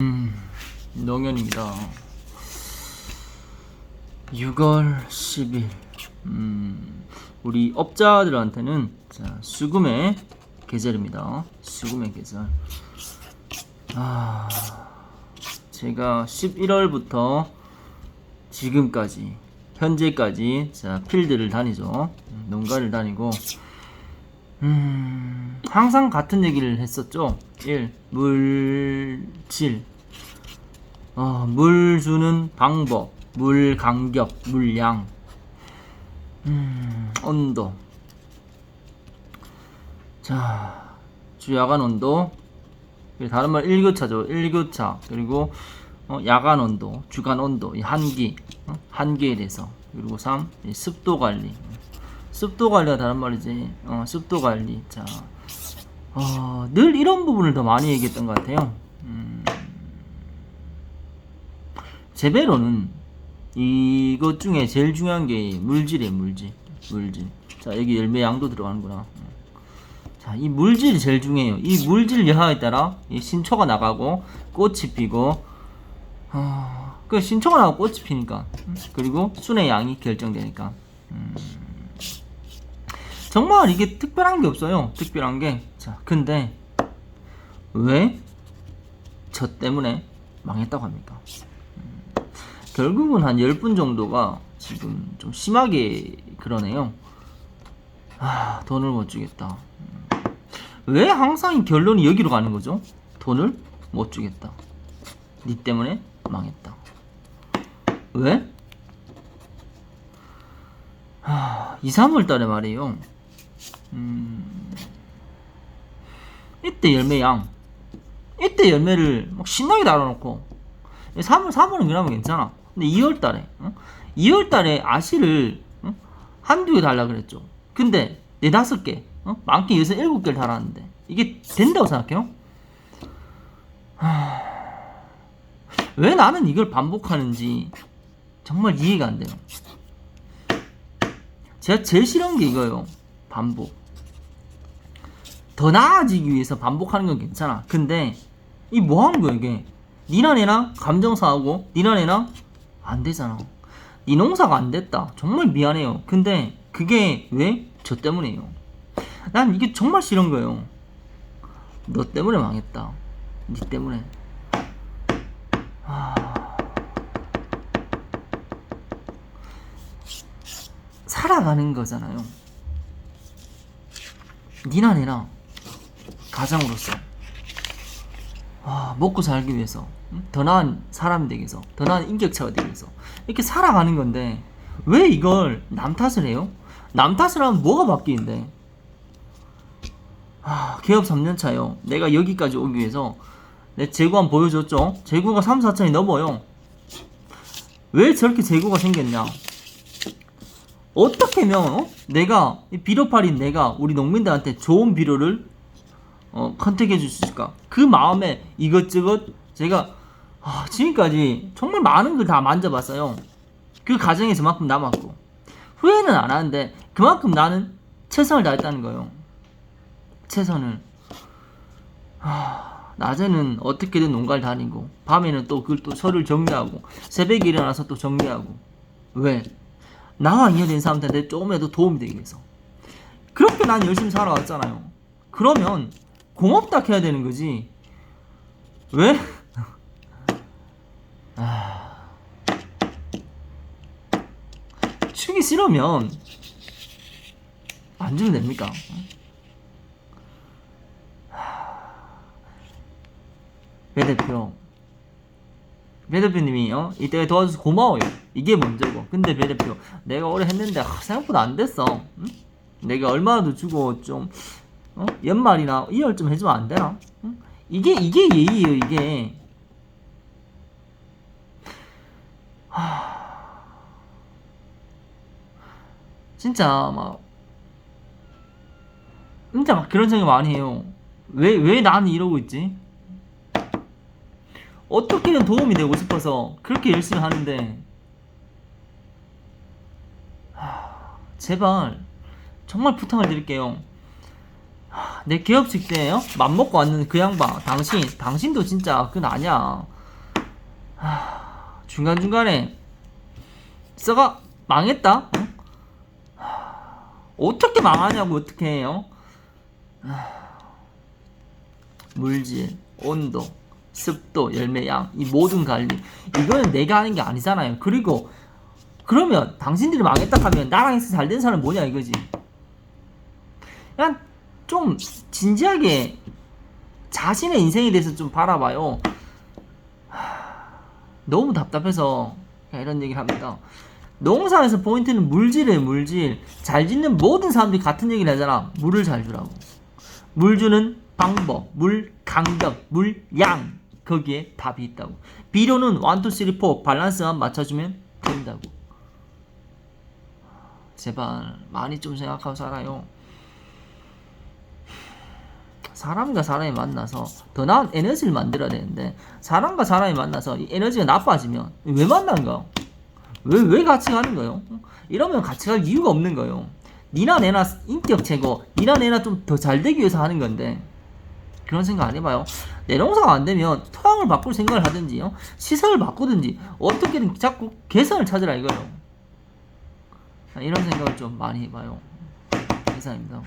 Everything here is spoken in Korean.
음, 농연입니다. 6월 10일. 음, 우리 업자들한테는 자, 수금의 계절입니다. 수금의 계절. 아, 제가 11월부터 지금까지 현재까지 자, 필드를 다니죠. 음, 농가를 다니고 음, 항상 같은 얘기를 했었죠. 1. 물질. 어, 물 주는 방법, 물 간격, 물량, 음, 온도. 자, 주야간 온도. 다른 말 1교차죠. 1교차. 그리고 어, 야간 온도, 주간 온도, 이 한기, 어? 한기에 대해서. 그리고 3. 이 습도 관리. 습도 관리가 다른 말이지. 어, 습도 관리. 자, 어, 늘 이런 부분을 더 많이 얘기했던 것 같아요. 음, 제배로는 이것 중에 제일 중요한 게 물질이에요, 물질. 물질. 자, 여기 열매 양도 들어가는구나. 자, 이 물질이 제일 중요해요. 이 물질 여하에 따라 이 신초가 나가고 꽃이 피고, 어, 그 신초가 나가고 꽃이 피니까. 음, 그리고 순의 양이 결정되니까. 음, 정말 이게 특별한 게 없어요. 특별한 게. 자, 근데 왜 저 때문에 망했다고 합니까? 음, 결국은 한 10분 정도가 지금 좀 심하게 그러네요. 아, 돈을 못 주겠다. 음, 왜 항상 이 결론이 여기로 가는 거죠? 돈을 못 주겠다. 니 때문에 망했다. 왜? 아, 2, 3월 달에 말이에요. 음, 이때 열매 양. 이때 열매를 막 신나게 달아놓고. 3월, 3월은 그나마 괜찮아. 근데 2월 달에, 어? 2월 달에 아시를 어? 한두 개 달라 그랬죠. 근데 네 다섯 개, 어? 많게 여섯 일곱 개를 달았는데 이게 된다고 생각해요? 하... 왜 나는 이걸 반복하는지 정말 이해가 안 돼요. 제가 제일 싫은 게 이거예요. 반복. 더 나아지기 위해서 반복하는 건 괜찮아. 근데 이 뭐 하는 거야 이게? 니나 내나 감정사하고 니나 내나 안 되잖아. 니 농사가 안 됐다. 정말 미안해요. 근데 그게 왜? 저 때문이에요. 난 이게 정말 싫은 거예요. 너 때문에 망했다. 니 때문에. 아... 살아가는 거잖아요. 니나 내나 가장으로서 아, 먹고 살기 위해서 응? 더 나은 사람이 되기 위해서 더 나은 인격체가 되기 위해서 이렇게 살아가는 건데 왜 이걸 남 탓을 해요? 남 탓을 하면 뭐가 바뀌는데 아, 개업 3년 차요. 내가 여기까지 오기 위해서 내 재고 한번 보여줬죠. 재고가 3, 4천이 넘어요. 왜 저렇게 재고가 생겼냐? 어떻게 하면 어? 내가 이 비료팔인 내가 우리 농민들한테 좋은 비료를 어, 컨택해 줄 수 있을까? 그 마음에 이것저것 제가 아, 지금까지 정말 많은 걸 다 만져봤어요. 그 과정에서 만큼 남았고 후회는 안 하는데 그만큼 나는 최선을 다했다는 거예요. 최선을. 아, 낮에는 어떻게든 농가를 다니고 밤에는 또 그걸 또 서류를 정리하고 새벽에 일어나서 또 정리하고 왜? 나와 인연된 사람들한테 조금이라도 도움이 되기 위해서. 그렇게 난 열심히 살아왔잖아요. 그러면 고맙다 해야 되는 거지. 왜? 아... 주기 싫으면 안 주면 됩니까? 배 대표 배 대표님이 어? 이때 도와줘서 고마워요. 이게 먼저고. 근데 배 대표 내가 오래 했는데 아, 생각보다 안 됐어. 응? 내가 얼마나 더 주고 좀 어? 연말이나 2월 좀 해주면 안 되나? 응? 이게 이게 예의예요 이게. 하... 진짜 막 진짜 막 그런 생각 많이 해요. 왜 왜 나는 이러고 있지? 어떻게든 도움이 되고 싶어서 그렇게 열심히 하는데 하, 제발 정말 부탁을 드릴게요. 하, 내 개업식 때요? 맘먹고 왔는 그 양반 당신 당신도 진짜 그건 아니야. 하, 중간중간에 써가 망했다. 어? 하, 어떻게 망하냐고 어떻게 해요? 하, 물질 온도 습도 열매 양 이 모든 관리. 이거는 내가 하는 게 아니잖아요. 그리고 그러면 당신들이 망했다 하면 나랑 해서 잘 된 사람은 뭐냐 이거지. 그냥 좀 진지하게 자신의 인생에 대해서 좀 바라봐요. 하, 너무 답답해서 이런 얘기를 합니다. 농사에서 포인트는 물질이에요, 물질. 잘 짓는 모든 사람들이 같은 얘기를 하잖아. 물을 잘 주라고. 물 주는 방법, 물 강력, 물 양. 거기에 답이 있다고. 비료는 1, 2, 3, 4 밸런스만 맞춰주면 된다고. 제발 많이 좀 생각하고 살아요. 사람과 사람이 만나서 더 나은 에너지를 만들어야 되는데 사람과 사람이 만나서 이 에너지가 나빠지면 왜 만난 거요? 왜, 왜 같이 가는 거요? 이러면 같이 갈 이유가 없는 거요. 니나 내나 인격 제고, 니나 내나 좀 더 잘 되기 위해서 하는 건데 그런 생각 안 해봐요. 내 농사가 안 되면 토양을 바꿀 생각을 하든지요, 시설을 바꾸든지 어떻게든 자꾸 개선을 찾으라 이거요. 이런 생각을 좀 많이 해봐요. 이상입니다.